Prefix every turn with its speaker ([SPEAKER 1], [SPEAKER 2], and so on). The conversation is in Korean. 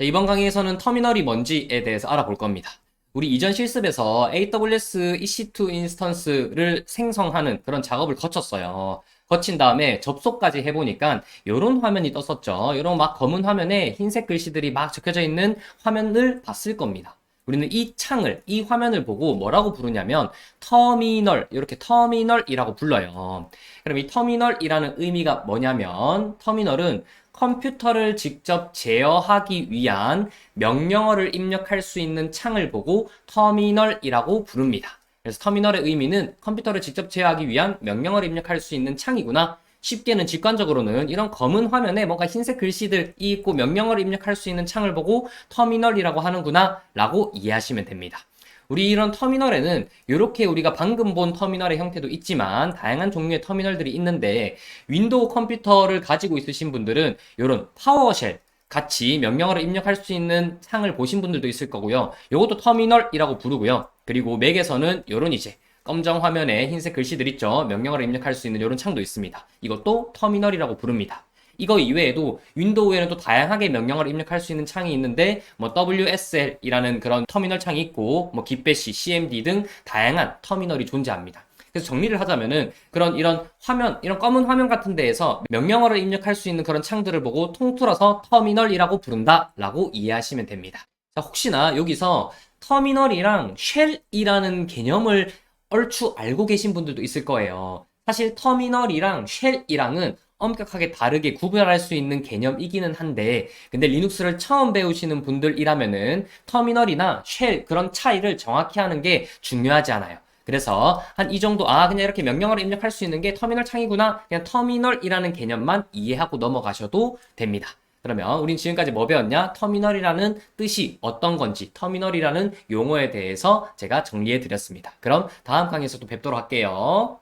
[SPEAKER 1] 자, 이번 강의에서는 터미널이 뭔지에 대해서 알아볼 겁니다. 우리 이전 실습에서 AWS EC2 인스턴스를 생성하는 그런 작업을 거쳤어요. 거친 다음에 접속까지 해보니까 이런 화면이 떴었죠. 이런 막 검은 화면에 흰색 글씨들이 막 적혀져 있는 화면을 봤을 겁니다. 우리는 이 창을, 이 화면을 보고 뭐라고 부르냐면 터미널, 이렇게 터미널이라고 불러요. 그럼 이 터미널이라는 의미가 뭐냐면 터미널은 컴퓨터를 직접 제어하기 위한 명령어를 입력할 수 있는 창을 보고 터미널이라고 부릅니다. 그래서 터미널의 의미는 컴퓨터를 직접 제어하기 위한 명령어를 입력할 수 있는 창이구나. 쉽게는 직관적으로는 이런 검은 화면에 뭔가 흰색 글씨들이 있고 명령어를 입력할 수 있는 창을 보고 터미널이라고 하는구나 라고 이해하시면 됩니다. 우리 이런 터미널에는 이렇게 우리가 방금 본 터미널의 형태도 있지만 다양한 종류의 터미널들이 있는데 윈도우 컴퓨터를 가지고 있으신 분들은 이런 파워쉘 같이 명령어를 입력할 수 있는 창을 보신 분들도 있을 거고요. 이것도 터미널이라고 부르고요. 그리고 맥에서는 이런 이제 검정 화면에 흰색 글씨들 있죠. 명령어를 입력할 수 있는 이런 창도 있습니다. 이것도 터미널이라고 부릅니다. 이거 이외에도 윈도우에는 또 다양하게 명령어를 입력할 수 있는 창이 있는데 뭐 WSL이라는 그런 터미널 창이 있고 뭐 깃배시, CMD 등 다양한 터미널이 존재합니다. 그래서 정리를 하자면은 그런 이런 화면, 이런 검은 화면 같은 데에서 명령어를 입력할 수 있는 그런 창들을 보고 통틀어서 터미널이라고 부른다라고 이해하시면 됩니다. 자, 혹시나 여기서 터미널이랑 쉘이라는 개념을 얼추 알고 계신 분들도 있을 거예요. 사실 터미널이랑 쉘이랑은 엄격하게 다르게 구별할 수 있는 개념이기는 한데, 근데 리눅스를 처음 배우시는 분들이라면은 터미널이나 쉘 그런 차이를 정확히 하는 게 중요하지 않아요. 그래서 한 이 정도, 아, 그냥 이렇게 명령어를 입력할 수 있는 게 터미널 창이구나. 그냥 터미널이라는 개념만 이해하고 넘어가셔도 됩니다. 그러면 우린 지금까지 뭐 배웠냐? 터미널이라는 뜻이 어떤 건지, 터미널이라는 용어에 대해서 제가 정리해 드렸습니다. 그럼 다음 강의에서 또 뵙도록 할게요.